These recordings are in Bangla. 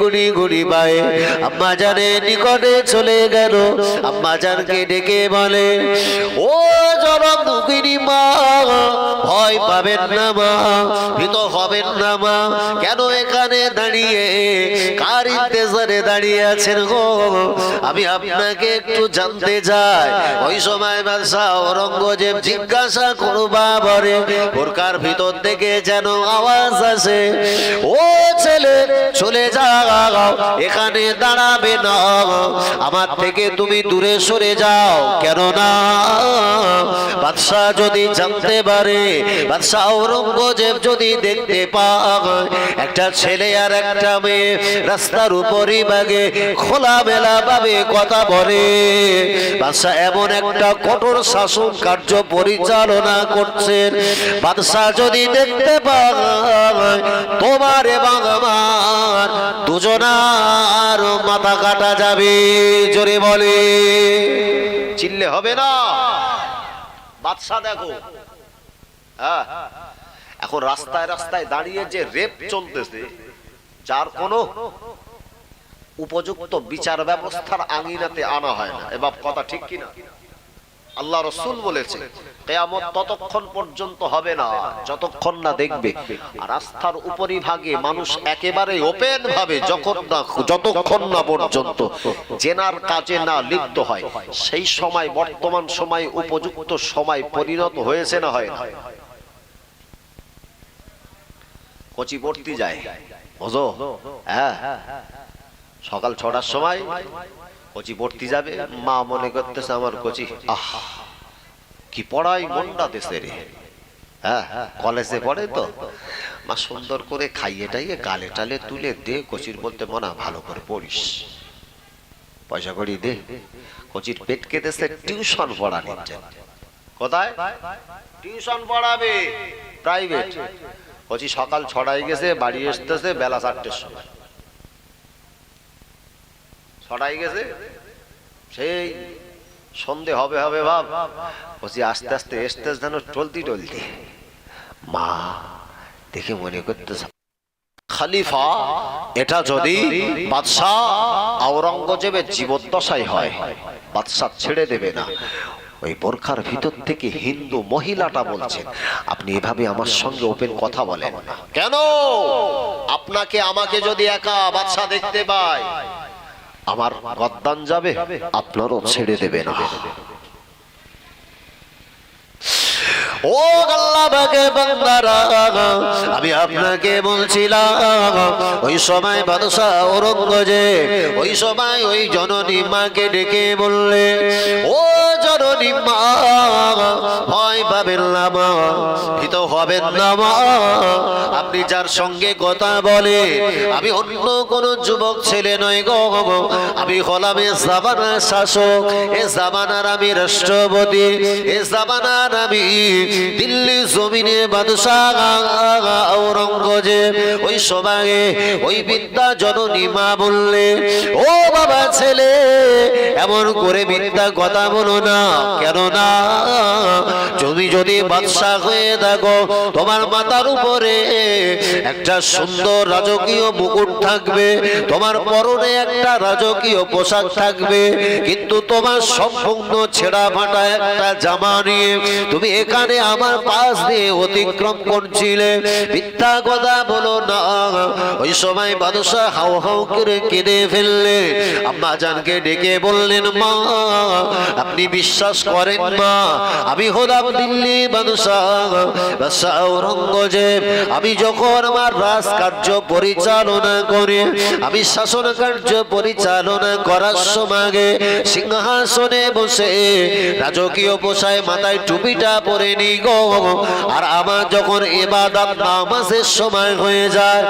গুড়ি গুড়ি পায়ে আম্মা জানে নিকটে চলে গেল। আম্মা জানকে ডেকে বলে, ও জনম দুঃখিনী মা, ভয় পাবেন না মা, ভীত হবেন না মা, কেন এখানে দাঁড়িয়ে, কার ইন্তেজারে দাঁড়িয়ে আছেন গো? আমি আপনাকে একটু জানতে চাই। ওই সময় বাদশাহ ঔরঙ্গজেব জিজ্ঞাসা করবা বরে বোরকার ভিতর থেকে যেন আওয়াজ আসে, ও ছেলে, চলে যাও এখানে দাঁড়াবে না। আমার থেকে তুমি দূরে সরে যাও। কেন না বাদশাহ যদি জানতে পারে, বাদশাহ ঔরঙ্গজেব যদি দেখতে পায় একটা ছেলে আর একটা মেয়ে রাস্তার উপরই বাগে খোলা মেলা ভাবে কথা বলে। বাদশাহ এমন একটা কঠোর শাসন কার্য পরিচালনা করছেন। বাদশাহ যদি দেখতে পায় তোমার এবং আমার দুজনার মাথা কাটা যাবে, জোরে বলে। চিল্লে হবে না? বাদশাহ দেখো। হ্যাঁ। এখন রাস্তায় রাস্তায় দাঁড়িয়ে যে রেপ চলতেছে, যার কোনো উপযুক্ত বিচার ব্যবস্থার আঙিনাতে আনা হয় না। এবার কথা ঠিক কিনা? আল্লাহ রসুল বলেছে, কেয়ামত ততক্ষণ পর্যন্ত হবে না, যতক্ষণ না দেখবে। আর রাস্তার উপরই ভাগে মানুষ একেবারে ওপেন ভাবে যখন না, যতক্ষণ না পর্যন্ত জেনার কাজে না লিপ্ত হয়, সেই সময়, বর্তমান সময়, উপযুক্ত সময় পরিণত হয়েছে না হয় না? কচি পড়তে যায়। বুঝো হ্যাঁ সকাল ছটার সময় কচি পড়তে যাবে? মা মনে করতেছে আমার কচি। আহ, কি পড়াই মনটা দেশে রে। হ্যাঁ কলেজে পড়ে তো। মা সুন্দর করে খাইয়ে টাইয়ে গালে টালে তুলে দে, কচির বলতে মনা ভালো করে পড়িস। পয়সা করি দে। কচির পেট কেটেছে, টিউশন পড়ানির জন্য কোথায়? টিউশন পড়াবে। প্রাইভেট। কচি সকাল ছটায় গেছে, বাড়ি আসতেছে বেলা চারটের সময়। ছটায় গেছে। সেই সন্ধে হবে হবে ভাব। বলছি, আস্তে আস্তে এসতে যেন টলতি টলতি। মা, দেখে মনে করতেছে, খালিফা, এটা যদি বাদশাহ আওরঙ্গজেবের জীবদ্দশায় হয়, বাদশাহ ছেড়ে দেবে না। ওই বোরখার ভিতর থেকে হিন্দু মহিলাটা বলছেন, আপনি এভাবে আমার সঙ্গে ওপেন কথা বলেন না। কেন? আপনাকে, আমাকে যদি একা বাদশাহ দেখতে পায় আমার গদ্দান যাবে, আপনারও ছেড়ে দেবে না। ও আমি আপনাকে বলছিলাম, ওই সময় বাদশাহ ঔরঙ্গজেব, ওই সময় ওই জননী মাকে ডেকে বললে, ও আপনি যার সঙ্গে কথা বলে, আমি অন্য কোন যুবক ছেলে আমি হলাম এ জামানার শাসক, এ জামানার আমি রাষ্ট্রপতি, এ জামানার আমি দিল্লি জমিনে বাদশাহ ওই ওই বললে, ও বাবা ছেলে, এমন করে বিদ্যা কথা বলো না। কেন না তুমি যদি বাদশাহ হয়ে থাকো, তোমার মাথার উপরে একটা সুন্দর রাজকীয় মুকুট থাকবে, তোমার পরনে একটা রাজকীয় পোশাক থাকবে, কিন্তু তোমার সম্পূর্ণ ছেঁড়া ফাটা একটা জামা নিয়ে তুমি এখানে আমার পাশ দিয়ে অতিক্রম করছিলে। মিথ্যা কথা বলো না। ওই সময় বাদশাহ হাও হাও করে কেঁদে ফেললে। আম্মা জানকে ডেকে বললেন, মা, আপনি বিশ্বাস করেন মা। আমি হলাম দিল্লি বাদশাহ। ঔরঙ্গজেব, আমি যখন আমার রাজকার্য পরিচালনা করে, আমি শাসন কার্য পরিচালনা করার সময় সিংহাসনে বসে রাজকীয় পোষায় মাথায় টুপিটা পরে নি আর আমার যখন এবাদত নামাজের সময় হয়ে যায়,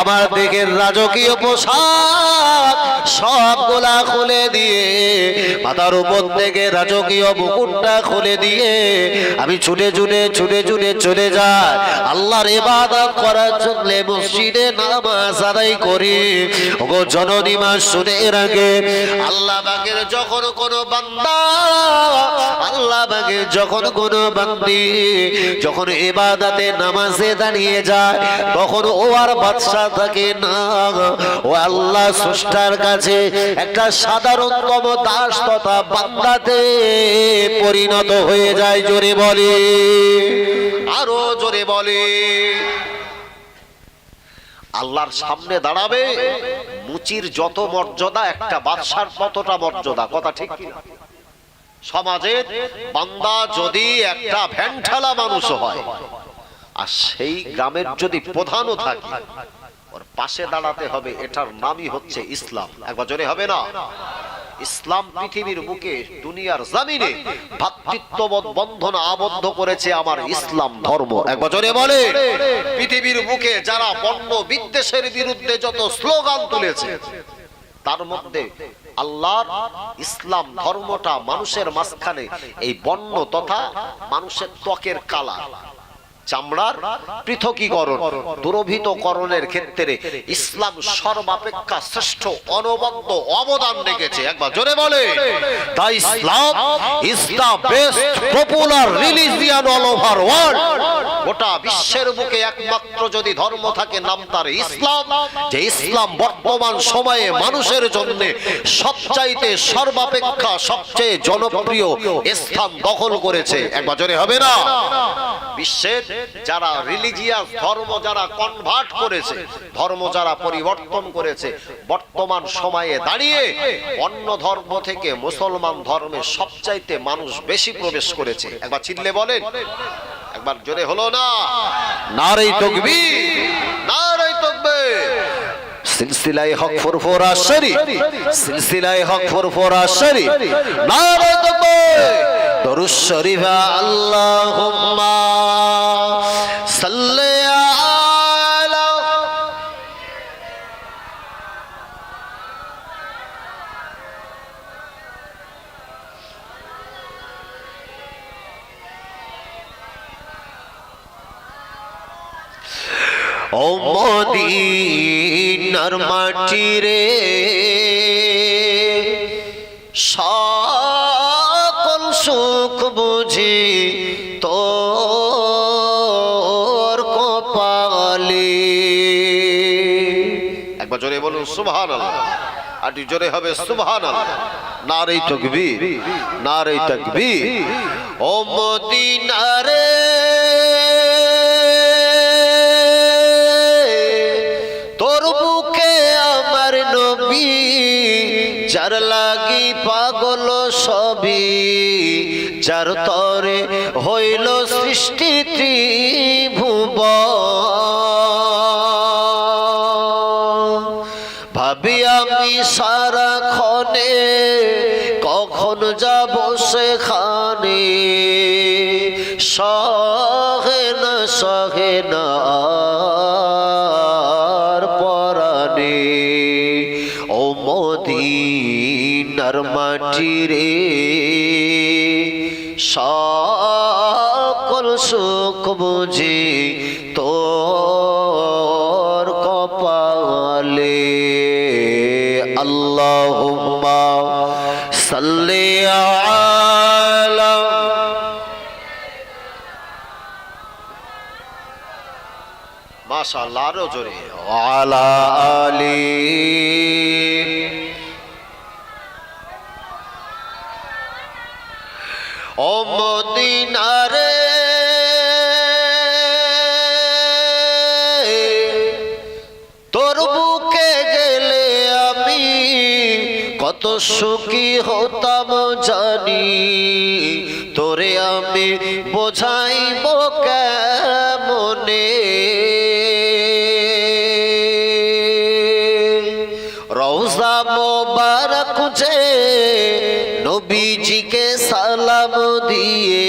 আমার দিকে রাজকীয় পোশাক সব গোলা খুলে দিয়ে মাথার উপর থেকে রাজকীয় মুকুটটা খুলে দিয়ে আমি ছুটে ছুটে ছুটে ছুটে চলে যাই। আল্লাহর ইবাদত করার জন্য মসজিদে নামাজ আদায় করি। ওগো জননী মা, শুনে রাখে আল্লাহ বাগের যখন কোনো বান্দা, আল্লাহ বাগের যখন কোনো বান্দি যখন ইবাদতে নামাজে দাঁড়িয়ে যায়, তখন ও আর বাদশা থাকে না। ও আল্লাহ স্রষ্টার কাছে একটা সাধারণতম দাস তথা বান্দাতে পরিণত হয়ে যায়, জোরে বলে। আরও জোরে বলে। আল্লাহর সামনে দাঁড়াবে, মুচির যত মর্যাদা, একটা বাদশার ততটা মর্যাদা। কথা ঠিক কি না? সমাজে বান্দা যদি একটা ভ্যানঠালা মানুষ হয়, আর সেই গ্রামের যদি প্রধানও থাকে, ওর পাশে দাঁড়াতে হবে, এটার নামই হচ্ছে ইসলাম। একবার জোরে হবে না? ইসলাম পৃথিবীর বুকে দুনিয়ার জামিনে ভাতৃত্ববোধ বন্ধন আবদ্ধ করেছে আমার ইসলাম ধর্ম। এক বছরে বলে পৃথিবীর বুকে যারা বন্য বিদ্বেষের বিরুদ্ধে যত স্লোগান তুলেছে তার মধ্যে আল্লাহর ইসলাম ধর্মটা মানুষের মাঝখানে এই বন্য তথা মানুষের ত্বকের কালার। চামড়ার পৃথকীকরণ, দুরভিতকরণের ক্ষেত্রে ইসলাম সর্বাপেক্ষা শ্রেষ্ঠ, অনবদ্য অবদান রেখেছে। একবার জোরে বলে তাই Islam the best popular religion all over world. গোটা বিশ্বের বুকে একমাত্র যদি ধর্ম থাকে নাম তার ইসলাম, যে ইসলাম বর্তমান সময়ে মানুষের জন্য সবচাইতে সর্বাপেক্ষা সবচেয়ে জনপ্রিয় স্থান দখল করেছে। একবার জোরে হবে না। বিশ্বের যারা রিলিজিয়াস ধর্ম যারা কনভার্ট করেছে, ধর্ম যারা পরিবর্তন করেছে, বর্তমান সময়ে দাঁড়িয়ে অন্য ধর্ম থেকে মুসলমান ধর্মে সবচাইতে মানুষ বেশি প্রবেশ করেছে। একবার চিনলে বলেন। একবার জোরে হলো না। তকবি তকবে সিলসিলায় হক ফুরফুরা শরী সিলসিলায় হক ফুরফুরা শরী নারায়ণ তকবীর দরুদ শরীফা আল্লাহুম্মা। ও মদিনার মাটি রে। সকল সুখ বুঝি তোর একবার জোরে বলুন আর হবে সুবহান নারী তকবীর নারী তকবীর। ও মদিনারে কখন যাব সেখানে? সহে না সহে না পরাণে ও মদিনার মাটি রে, সকল সুখ বুঝি মাশাআল্লাহ আরও জোরে। আলা আলি। ও মদিনারে তোর বুকে গেলে আমি কত সুখী হতাম জানি। তোরে আমি বোঝাইব কেমনে দিয়ে,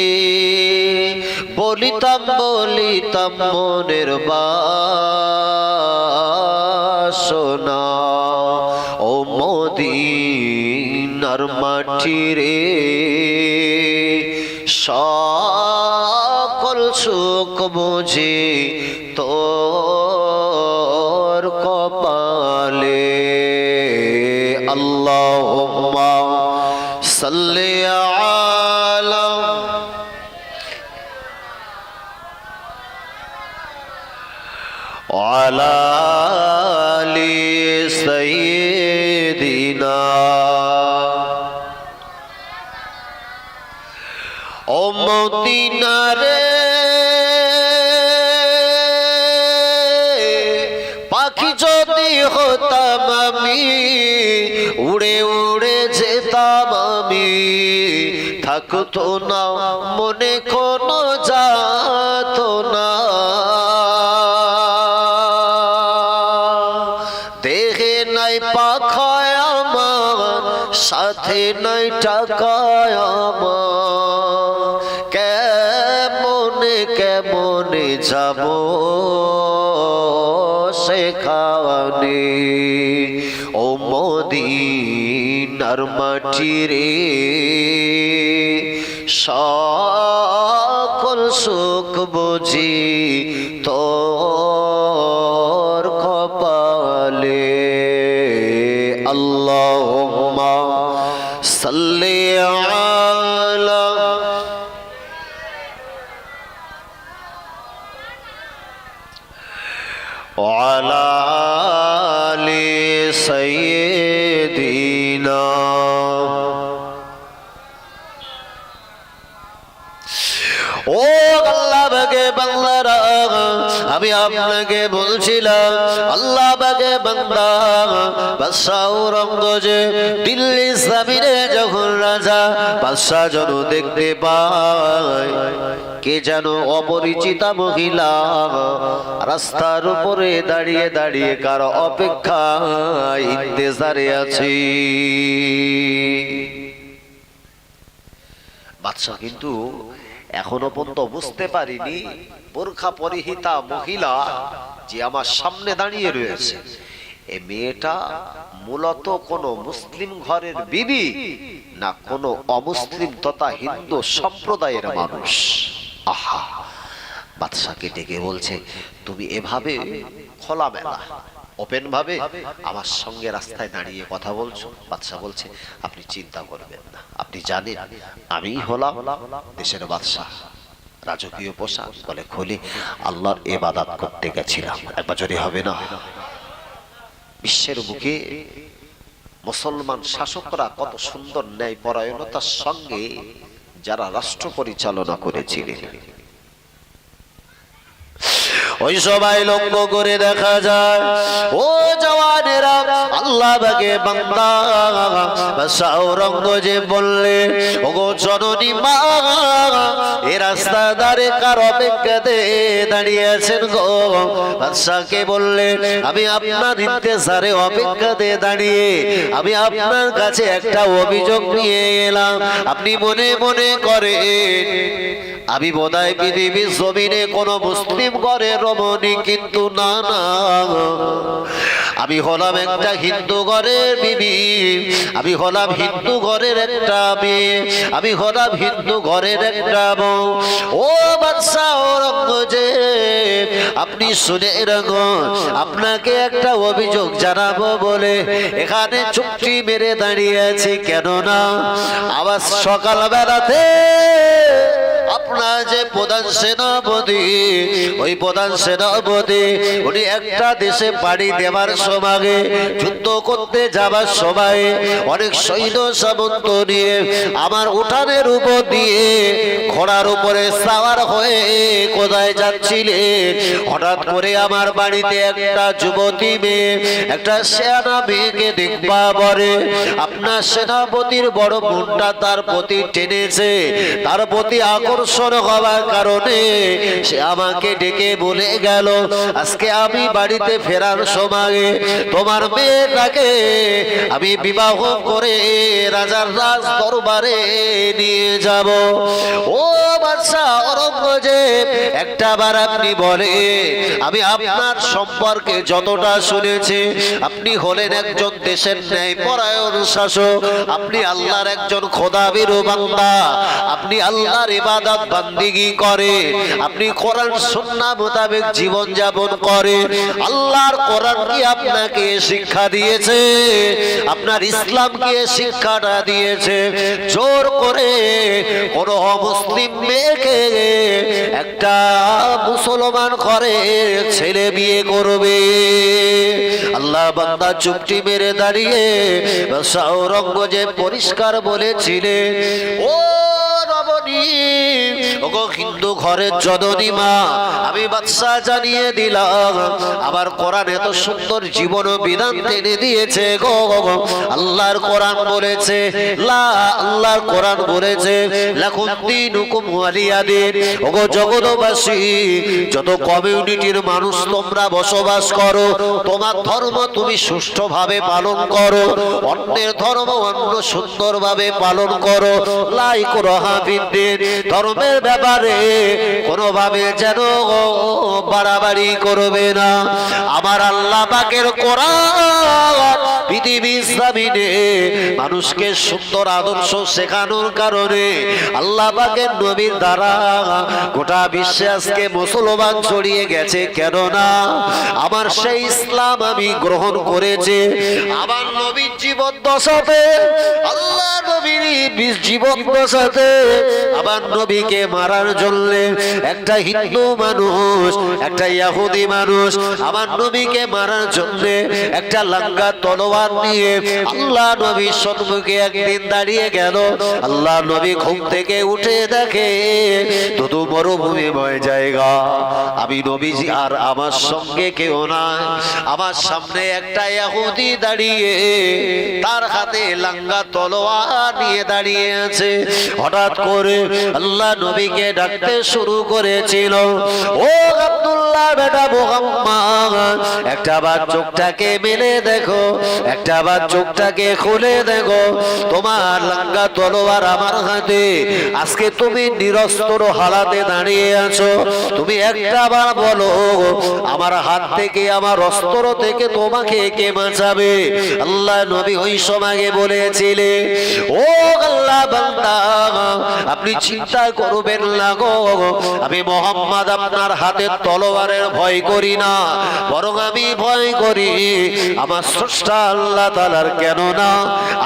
বলিতাম বলিতাম মনের বাসনা। ও মদিনার মাটি রে, সকল সুখ বুঝি তোর কপালে। আল্লাহুম্মা সাল্লি আলা وعلى آل سيدنا ও মদিনা রে পাখি যদি হতাম আমি উড়ে উড়ে যেতাম আমি থাকতো না মনে কোনো টাকায় আমার কেমনে কেমনে যাব সেখানে? ও মদিনার মাটি রে সকল সুখ বুঝি। আমি আপনাকে বলছিলাম, আল্লাহ বাগে ঔরঙ্গজে দিল্লি সাবিরে যখন রাজা, বাদশাহ জন দেখতে পায়, কে যেন অপরিচিতা মহিলা রাস্তার উপরে দাঁড়িয়ে দাঁড়িয়ে কার অপেক্ষা ইন্তেজারে আছি। বাদশাহ কিন্তু এখনও পর্যন্ত বুঝতে পারিনি। বোরখা পরিহিতা মহিলা যে আমার সামনে দাঁড়িয়ে রয়েছে। এ মেয়েটা মূলত কোনো মুসলিম ঘরের বিবি না কোনো অমুসলিম তথা হিন্দু সম্প্রদায়ের মানুষ। আহা, বাদশাকে ডেকে বলছে, তুমি এভাবে খোলামেলা ওপেন ভাবে আমার সঙ্গে রাস্তায় দাঁড়িয়ে কথা বলছো? বাদশাহ বলছে, আপনি চিন্তা করবেন না। আপনি জানেন, আমি হলাম দেশের বাদশাহ। রাজকীয় পোশাক বলে খুলে আল্লাহর এবাদাত করতে গেছিলাম। একবার যদি হবে না? বিশ্বের বুকে মুসলমান শাসকরা কত সুন্দর ন্যায় পরায়ণতার সঙ্গে যারা রাষ্ট্র পরিচালনা করেছিলেন। ওই সবাই লক্ষ্য করে দেখা যায়। ও জওয়ানেরা, আল্লাহ বাগে বান্দা। ঔরঙ্গজেব বললে, ওগো জননী মা, এ রাস্তা দাঁড়ে কার অপেক্ষাতে দাঁড়িয়ে আছেন গো? বাদশাহকে বললে, আমি আপনার ইন্তেজারে অপেক্ষাতে দাঁড়িয়ে, আমি আপনার কাছে একটা অভিযোগ নিয়ে এলাম। আপনি মনে মনে করেন আমি বোধহয় পৃথিবীর জমিনে কোন মুসলিম ঘরে রমণী কিন্তু না না। আমি হলাম একটা হিন্দু ঘরের বিবি। আমি হলাম হিন্দু ঘরের একটা মেয়ে। আমি হলাম হিন্দু ঘরের একটা বউ। ও বাদশাহ ঔরঙ্গজেব আপনি শুনে রাখুন, আপনাকে একটা অভিযোগ জানাব বলে এখানে চুক্তি মেরে দাঁড়িয়ে আছি। কেননা আবার সকালবেলাতে আপনার যে প্রধান সেনাপতি, ওই প্রধান সেনাপতি, উনি একটা দেশে পাড়ি দেওয়ার সময় যুদ্ধ করতে যাবার সময় অনেক সৈন্য সামন্ত নিয়ে আমার উঠানের উপর দিয়ে ঘোড়ার উপরে সাওয়ার হয়ে কোথায় যাচ্ছিলেন। হঠাৎ করে আমার বাড়িতে একটা যুবতী মেয়ে, একটা সেনা মেয়েকে দেখবা পরে আপনার সেনাপতির বড় মনটা তার প্রতি টেনেছে, তার প্রতি আকর্ষণ হওয়ার কারণে সে আমাকে ডেকে বলে গেল, আজকে আমি বাড়িতে ফেরার সময় তোমার মেয়েটাকে আমি বিবাহ করে রাজার রাজ দরবারে নিয়ে যাব। ও বাদশা অরঙ্গজেব একটা আপনি বলে, আমি আপনার সম্পর্কে যতটা শুনেছি, আপনি হলেন একজন দেশের ন্যায় পরায়ণ শাসক, আপনি আল্লাহর একজন খোদাবির বান্দা, আপনি আল্লাহর ইবাদত বান্দিগি করে। আপনি কোরআন, সুন্নাহ মোতাবেক জীবন যাপন করে। আল্লাহর কোরআন কি আপনাকে শিক্ষা দিয়েছে? আপনার ইসলাম কি শিক্ষাটা দিয়েছে। জোর করে কোন মুসলিম মেয়েকে একটা মুসলমান করে ছেলে বিয়ে করবে। আল্লাহ বান্দা চুপটি মেরে দাঁড়িয়ে সৌরঙ্গজে পরিষ্কার বলেছিলেন, ও হিন্দু ঘরের জননী মা, আমি বাদশা জানিয়ে দিলাম, আমার কোরআন এত সুন্দর জীবন বিধান টেনে দিয়েছে গো আল্লাহর কোরআন বলেছে আল্লাহর কোরআন বলেছে ওগো জগৎবাসী, যত কমিউনিটির মানুষ তোমরা বসবাস করো, তোমার ধর্ম তুমি সুষ্ঠুভাবে পালন করো, অন্যের ধর্ম অন্য সুন্দরভাবে পালন করো। লাই করো হাবিদের ধর্মের ব্যাপারে কোনোভাবে যেন বাড়াবাড়ি করবে না। আমার আল্লাহ পাকের কোরআন পৃথিবী ইসলামিনে মানুষকে সুন্দর আদর্শ শেখানোর কারণে আল্লাহ পাকের নবীর দ্বারা গোটা বিশ্বে আজকে মুসলমান ছড়িয়ে গেছে। কেননা আমার সেই ইসলাম আমি গ্রহণ করেছে। আমার নবীর জীবন দশাতে আল্লাহ নবীর জীবন দশাতে আমার নবীকে মারার জন্য একটা হিন্দু মানুষ, একটা ইয়াহুদি মানুষ আমার নবীকে মারার জন্য একটা লাঙ্গা তলোয়ার নিয়ে আল্লাহ নবীর সম্মুখে একদিন দাঁড়িয়ে গেল। আল্লাহ নবী ঘুম থেকে উঠে দেখে দুদু মরুভূমি বয়ে জায়গা। আমি নবীজি আর আমার সঙ্গে কেউ নাই। আমার সামনে একটা ইয়াহুদি দাঁড়িয়ে তার হাতে লাঙ্গা তলোয়ার নিয়ে দাঁড়িয়ে আছে। হঠাৎ করে আল্লাহ নবীকে ডাকতে শুরু করেছিল। ও আব্দুল্লাহ বেটা মোহাম্মদ, একটা বার চোখটাকে মেলে দেখো, একটা বার চোখটাকে খুলে দেখো। তোমার লাঙ্গা তলোয়ার আমার হাতে, আজকে তুমি নিরস্ত্র হালাতে দাঁড়িয়ে আছো। তুমি একটা বার বলো, আমার হাত থেকে, আমার অস্ত্র থেকে তোমাকে কে বাঁচাবে? আল্লাহ নবী ওই সময় বলেছিলে ও আল্লাহ বান্দা, আপনি চিন্তা করবেন না গো। আমি মোহাম্মদ আপনার হাতের তলোয়ারের ভয় করি না, বরং আমি ভয় করি। আমার স্রষ্টা আল্লাহ তালার কেন না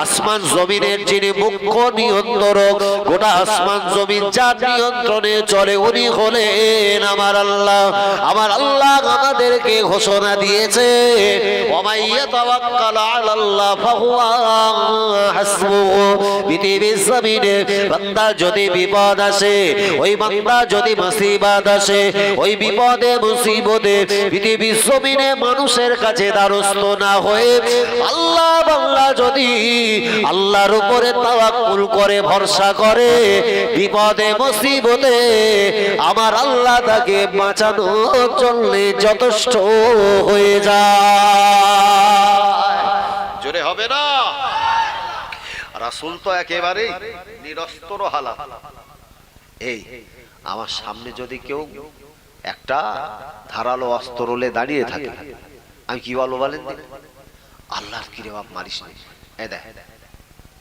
আসমান জমিনের যিনি মুখ্য নিয়ন্ত্রক, গোটা আসমান জমিন যার নিয়ন্ত্রণে চলে, উনি হলেন আমার আল্লাহ। আমার আল্লাহ আমাদেরকে ঘোষণা দিয়েছে যদি বিপদ আসে, ওই বান্দা যদি মুসিবত আসে, ওই বিপদে, মুসিবতে পৃথিবীর জমিনে মানুষের কাছে দ্বারস্থ না হয়ে আল্লাহ বাংলা যদি আল্লাহর উপরে তাওয়াক্কুল করে, ভরসা করে, বিপদে, মুসিবতে আমার আল্লাহ তাকে বাঁচানোর চললে যথেষ্ট হয়ে যায় জোরে হবে না রাসুল তো একেবারে নিরস্ত্র হালা এই, আমার সামনে যদি কেউ একটা ধারালো অস্ত্র লে দাঁড়িয়ে থাকে, আমি কি বলব বলেন? আল্লাহর কি রে বাপ, মারিস নি। এ দেখ,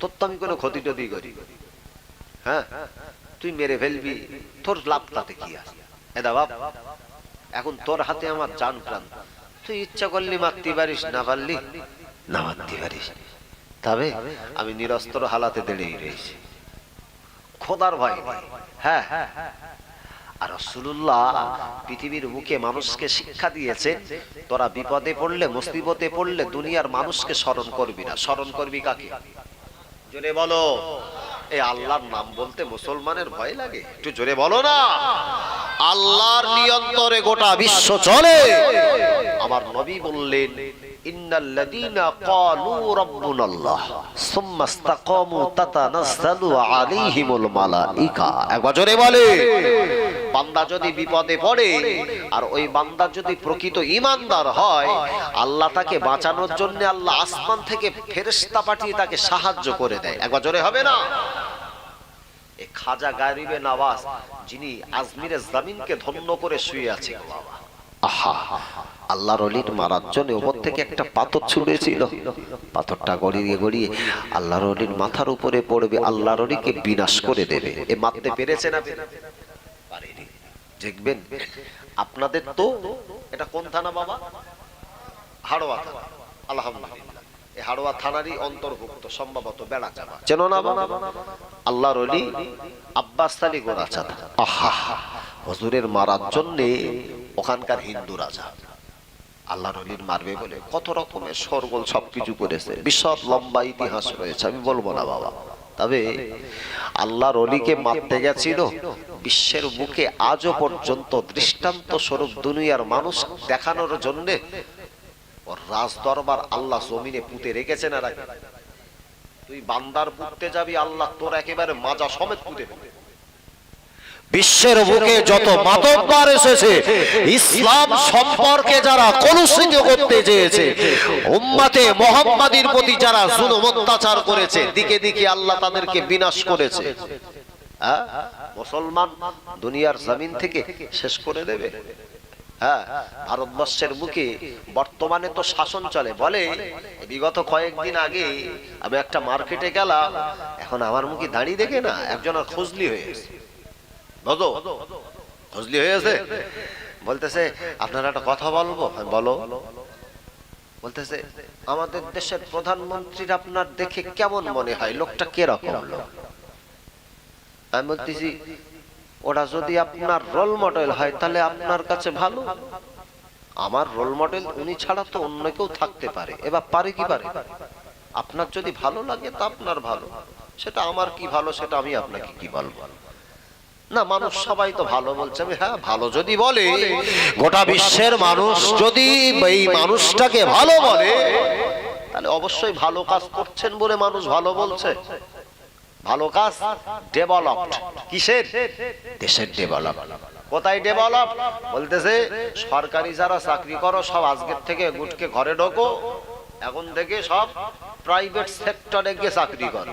তোর তো আমি কোনো ক্ষতি টতি করি। হ্যাঁ তুই মেরে ফেলবি, তোর লাভ তাতে কি আছে? এদা বাপ, এখন তোর হাতে আমার জান প্রাণ। তুই ইচ্ছা করলি মারতে পারিস, না পারলি, না মারতে পারিস। তবে আমি নিরস্ত্র হালাতে দাঁড়িয়ে রয়েছি। খোদার ভয়। হ্যাঁ। আর রসুল্লাহ পৃথিবীর বুকে মানুষকে শিক্ষা দিয়েছে, তোরা বিপদে পড়লে, মুসিবতে পড়লে দুনিয়ার মানুষকে স্মরণ করবি না। স্মরণ করবি কাকে? জোরে বলো। এই আল্লাহর নাম বলতে মুসলমানের ভয় লাগে? একটু জোরে বলো না। আল্লাহর নিয়ন্ত্রণে গোটা বিশ্ব চলে। আমার নবী বললেন আল্লাহ তাকে বাঁচানোর জন্য আল্লাহ আসমান থেকে ফেরেশতা পাঠিয়ে তাকে সাহায্য করে দেয়। একবার জোরে হবে না? খাজা গারিবে নওয়াজ, যিনি আজমিরের জামিনকে ধন্য করে শুয়ে আছে বাবা। আহা, আল্লাহর অলির মারার জন্য ওপর থেকে একটা পাথর ছুঁড়েছিল। পাথরটা গড়িয়ে গড়িয়ে আল্লাহর অলির মাথার উপরে পড়বে, আল্লাহর অলিকে বিনাশ করে দেবে। এ মারতে পেরেছে না? দেখবেন, আপনাদের তো এটা কোন থানা বাবা? হাড়োয়া থানা। আলহামদুলিল্লাহ। এই হাড়োয়া থানারই অন্তর্ভুক্ত, সম্ভবত বেড়া চাপা চেনো না বাবা? আল্লাহর অলি আব্বাস আলী গোরাচাঁদ আহা, হজুরের মারার জন্যে ওখানকার হিন্দু রাজা। আল্লাহ নবীর মারবে বলে কত রকমের সরগোল সবকিছু করেছে। বিশদ লম্বা ইতিহাস রয়েছে, আমি বলব না বাবা। তবে আল্লাহর অলিকে মারতে গেছিল, বিশ্বের বুকে আজও পর্যন্ত দৃষ্টান্ত স্বরূপ দুনিয়ার মানুষ দেখানোর জন্যে রাজ দরবার আল্লাহ জমিনে পুঁতে রেখেছে না তুই বান্দার পুঁততে যাবি, আল্লাহ তোর একেবারে মাজা সমেত পুঁতে দেবে। বিশ্বের বুকে যত মাতব্বার এসেছে, ইসলাম সম্পর্কে যারা কলুষিত করতে চেয়েছে, উম্মাতে মোহাম্মদীর প্রতি যারা জুলুম অত্যাচার করেছে, দিকে দিকে আল্লাহ তাদেরকে বিনাশ করেছে। হ্যাঁ? মুসলমান দুনিয়ার জমিন থেকে শেষ করে দেবে। হ্যাঁ? ভারতবর্ষের বুকে বর্তমানে তো শাসন চলে। বলে, বিগত কয়েকদিন আগে আমি একটা মার্কেটে গেলাম, এখন আমার মুখে দাঁড়িয়ে দেখে না, একজনের খুঁজলি হয়ে বুঝো খুঁজলি হয়েছে বলতেছে, আপনারা একটা কথা বলব? বলো। বলতেছে, আমাদের দেশের প্রধানমন্ত্রীর আপনার দেখে কেমন মনে হয়? লোকটা কীরকম লোক? আমি বলতেছি ওটা যদি আপনার রোল মডেল হয়, তাহলে আপনার কাছে ভালো। আমার রোল মডেল উনি ছাড়া তো অন্য কেউ থাকতে পারে। এবার পারে কি পারে? আপনার যদি ভালো লাগে, তা আপনার ভালো। সেটা আমার কি ভালো, সেটা আমি আপনাকে কি বলব? না মানুষ সবাই তো ভালো বলছে। আমি হ্যাঁ ভালো যদি বলে গোটা বিশ্বের মানুষ যদি এই মানুষটাকে ভালো বলে তাহলে অবশ্যই ভালো কাজ করছেন বলে মানুষ ভালো বলছে। ভালো কাজ ডেভেলপড কিসের? দেশের ডেভেলপ কোথায় ডেভেলপ বলতেছে সরকারি যারা চাকরি করো সব আজকের থেকে গুটকে ঘরে ঢোকো এখন থেকে সব প্রাইভেট সেক্টরে গিয়ে চাকরি করো।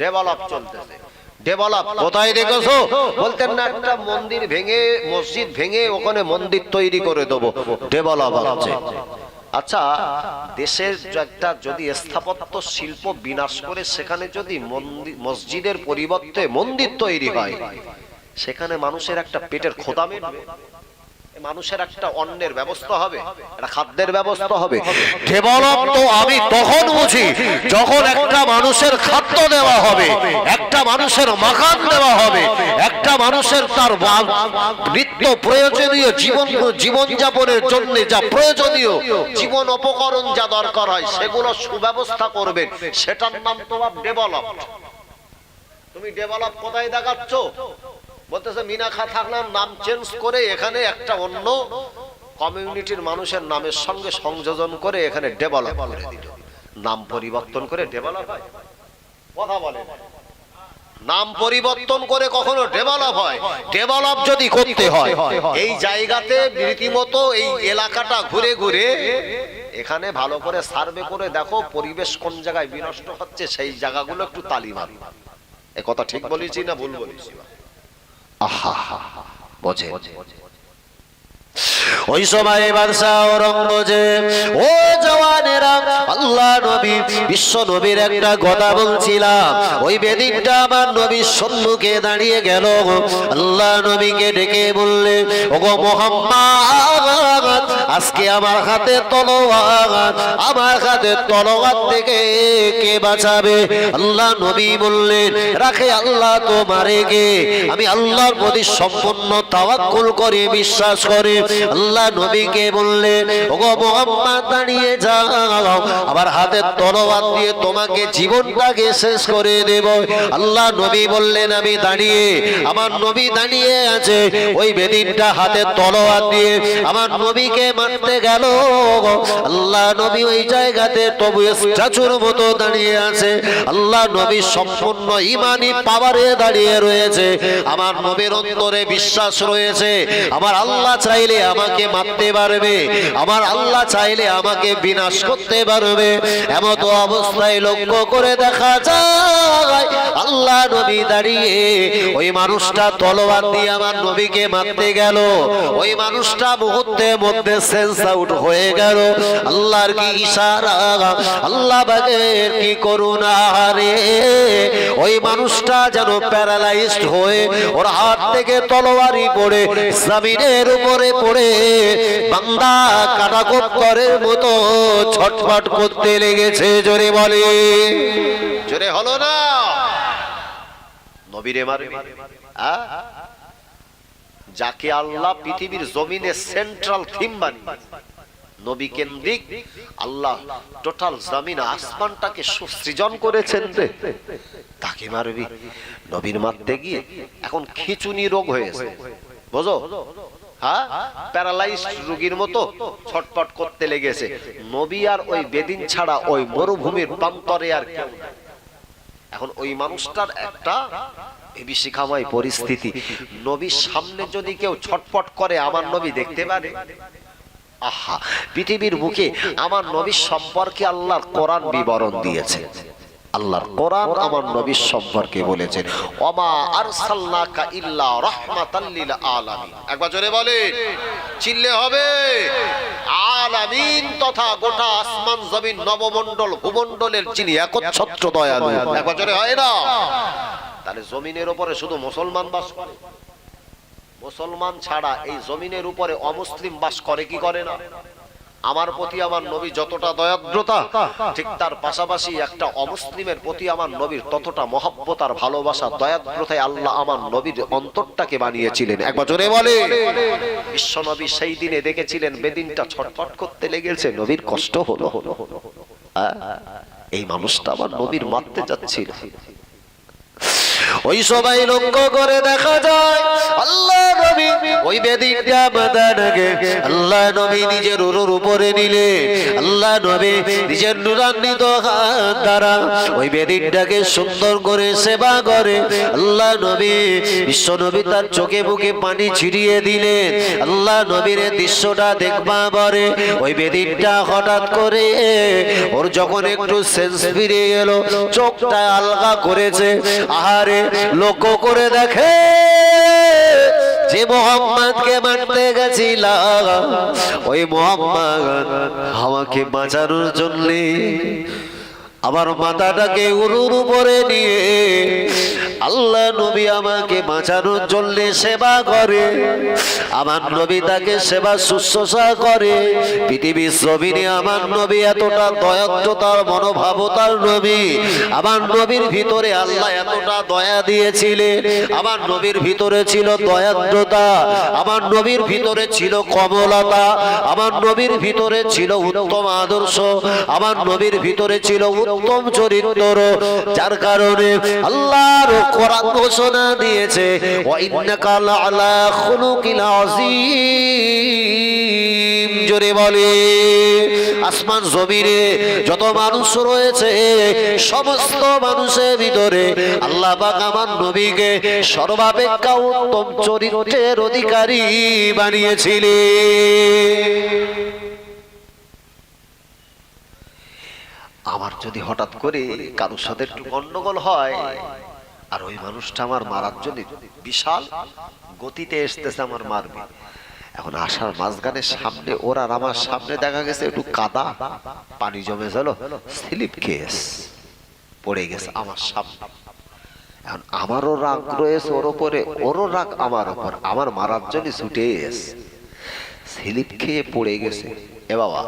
ডেভেলপ চলতেছে। ডেভেলপ কোথায় দেখেছ? বলতেন না একটা মন্দির ভেঙে মসজিদ ভেঙে ওখানে মন্দির তৈরি করে দেবো। ডেভেলপ হচ্ছে আচ্ছা দেশের একটা যদি স্থাপত্য শিল্প বিনাশ করে সেখানে যদি মন্দির মসজিদের পরিবর্তে মন্দির তৈরি হয় সেখানে মানুষের একটা পেটের খোদা মেটবে। মানুষের একটা অন্নের ব্যবস্থা হবে, একটা খাদ্যের ব্যবস্থা হবে। ডেভেলপ আমি তখন বুঝি, যখন একটা মানুষের খাদ্য দেওয়া হবে, একটা মানুষের মাকান দেওয়া হবে, একটা মানুষের তার নিত্য প্রয়োজনীয় জীবন জীবন যাপনের জন্য যা প্রয়োজনীয়, জীবন উপকরণ যা দরকার হয়, সেগুলো সুব্যবস্থা করবেন। সেটার নাম তোমার ডেভেলপ তুমি ডেভেলপ কোথায় দেখাচ্ছ? বলতেছে মিনাখা থাকলাম। নাম চেঞ্জ করে এখানে একটা অন্য কমিউনিটির মানুষের নামের সঙ্গে সংযোজন করে এখানে ডেভেলপ করে দিল। নাম পরিবর্তন করে ডেভেলপ হয়। কথা বলে নাম পরিবর্তন করে কখনো ডেভেলপ হয়। ডেভেলপ যদি করতে হয়, এই জায়গাতে রীতিমতো এই এলাকাটা ঘুরে ঘুরে এখানে ভালো করে সার্ভে করে দেখো, পরিবেশ কোন জায়গায় বিনষ্ট হচ্ছে, সেই জায়গাগুলো একটু তালি মারি। এ কথা ঠিক বলেছি না ভুল বলেছি? আহা বোঝে ওই সময় বাদশাহ ঔরঙ্গজেব, ও জওয়ানেরা, আল্লাহ নবী, বিশ্ব নবীর একটা কথা বলছিলাম। ওই বেদিনটা আমার নবীর সম্মুখে দাঁড়িয়ে গেল। আল্লাহ নবীকে ডেকে বললে, ওগো মোহাম্মদ, আজকে আমার হাতে তলোয়ার, আমার হাতে তলোয়ার থেকে কে বাঁচাবে? আল্লাহ নবী বললেন, রাখে আল্লাহ তোমারে গে আমি আল্লাহর প্রতি সম্পূর্ণ তাওয়াক্কুল করে, বিশ্বাস করে। আল্লাহ নবীকে বললেন, ওগো মোহাম্মদ, দাঁড়িয়ে যাও। আমার হাতে তলোয়ার দিয়ে তোমাকে জীবনটাকে শেষ করে দেব। আল্লাহ নবী বললেন, আমি দাঁড়িয়ে, আমার নবী দাঁড়িয়ে আছে। ওই বেদিনটা হাতে তলোয়ার দিয়ে আমার নবীকে মারতে গেল। আল্লাহ নবী ওই জায়গাতে তবু স্ট্যাচুর মতো দাঁড়িয়ে আছে। আল্লাহ নবী সম্পূর্ণ ইমানি পাওয়ারে দাঁড়িয়ে রয়েছে। আমার নবীর অন্তরে বিশ্বাস রয়েছে। আমার আল্লাহ চাইলে আমাকে মারতে পারবে। আমার আল্লাহ চাইলে আমাকে বিনাশ করতে পারবে। এমত অবস্থায় লক্ষ্য করে দেখা যায়, আল্লাহ নবী দাঁড়িয়ে ওই মানুষটা তলোয়ার দিয়ে আমার নবীকে মারতে গেল। ওই মানুষটা মুহূর্তের মধ্যে সেন্স আউট হয়ে গেল। আল্লাহর কি ইশারা? আল্লাহ বাগের কি করুণা রে ওই মানুষটা যেন প্যারালাইজড হয়ে ওর হাত থেকে তলোয়ারি পড়ে, জমিনের উপরে পড়ে, বান্দা কাটাকোপ্তরের মতো ছটফট করতে লেগেছে, জোরে বলে। জোরে হলো না। নবীরে মারবি। আ? যাকে আল্লাহ পৃথিবীর জমিনে সেন্ট্রাল থিম বানিয়ে, নবী কেন্দ্রিক আল্লাহ টোটাল জমিন আসমানটাকে সুসৃজন করেছেন তাকে মারবি। নবীর মারতে গিয়ে এখন খিচুনি রোগ হয়েছে বুঝো? হ্যাঁ প্যারালাইজ রোগীর মতো করতে লেগেছে। নবী আর ওই বেদিন ছাড়া ওই মরুভূমির প্রান্তরে আর এখন ওই মানুষটার একটা পরিস্থিতি। নবীর সামনে যদি কেউ ছটপট করে আমার নবী দেখতে পারে, আহা, পৃথিবীর বুকে আমার নবীর সম্পর্কে আল্লাহর কোরআন বিবরণ দিয়েছে। আল্লাহর কোরআন আমার নবীর সম্পর্কে বলেছেন। ওমা আরসালনাকা ইল্লা রাহমাতাল লিল আলামিন। একবার জোরে বলে চিল্লে হবে। আলামিন তথা গোটা আসমান জমিন নবমণ্ডল, ভূমণ্ডলের যিনি একচ্ছত্র দয়ালু। একবার জোরে হয় না? তাহলে জমিনের উপরে শুধু মুসলমান বাস করে। মুসলমান ছাড়া এই জমিনের উপরে অমুসলিম বাস করে কি করে না? আমার প্রতি আমার নবী যতটা দয়াদ্রতা, ঠিক তার পাশাপাশি একটা অমুসলিমের প্রতি আমার নবীর ততটা মহব্বত আর ভালোবাসা, দয়াদ্রতায় আল্লাহ আমার নবীর অন্তরটাকে বানিয়েছিলেন। একবার জোরে বলে। বিশ্ব নবী সেই দিনে দেখেছিলেন বেদিনটা ছটফট করতে লেগেছে, নবীর কষ্ট হলো। হলো হলো এই মানুষটা আমার নবীর মারতে যাচ্ছিল। ওই সবাই লক্ষ্য করে দেখা যায়, আল্লাহ নবী ওই বেদিকটা আল্লাহ নবী নিজের উরুর উপরে নিলে, আল্লাহ নবী নিজের নুরান্বিত হাত দ্বারা ওই বেদিকটাকে সুন্দর করে সেবা করে, আল্লাহ নবী বিশ্ব নবী তার চোখে মুখে পানি ছিটিয়ে দিলেন আল্লাহ নবীর দৃশ্যটা দেখবা পরে, ওই বেদিকটা হঠাৎ করে ওর যখন একটু সেন্স ফিরে গেল চোখটা আলগা করেছে, আহারে লক্ষ্য করে দেখে যে মোহাম্মদকে মানতে গেছিলাম। ওই মোহাম্মদ আমাকে বাঁচানোর জন্যে আমার মাথাটাকে উরুর উপরে নিয়ে আল্লাহ নবী আমাকে বাঁচানোর জন্য সেবা করে। আমার নবী তাকে সেবা শুশ্রূষা করে। পৃথিবীর জমিনে আমার নবী এতটা দয়াত্মতার মনোভাবতার নবী। আমার নবীর ভিতরে আল্লাহ এতটা দয়া দিয়েছিলেন। আমার নবীর ভিতরে ছিল দয়াদ্রতা আমার নবীর ভিতরে ছিল কমলতা। আমার নবীর ভিতরে ছিল উত্তম আদর্শ। আমার নবীর ভিতরে ছিল উত্তম চরিত্র। যার কারণে আল্লাহর কোরআন ঘোষণা দিয়েছে জোরে বলে, আসমান জমিনে যত মানুষ রয়েছে, সমস্ত মানুষের ভিতরে আল্লাহ আমার নবীকে সর্বাপেক্ষা উত্তম চরিত্রের অধিকারী বানিয়েছিলেন। আমার যদি হঠাৎ করে কারোর সাথে একটু গন্ডগোল হয় আর ওই মানুষটা আমার মারার জন্য বিশাল গতিতে এসতেছে আমার মারবে। এখন আসার মাঝখানে সামনে ওর আমার সামনে দেখা গেছে, একটু কাদা, পানি জমে গেল, স্লিপ কেস পড়ে গেছে আমার সামনে। এখন আমারও রাগ রয়েছে ওর ওপরে ওরও রাগ আমার ওপর আমার মারার জন্য ছুটে এসে স্লিপ খেয়ে পড়ে গেছে। এ বাবা,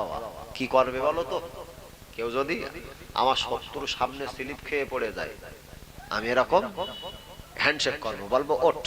কি করবে বলো তো? কেউ যদি আমার শত্রুর সামনে স্লিপ খেয়ে পড়ে যায় আমি এরকম হ্যান্ডশেক করব বলব ওঠ।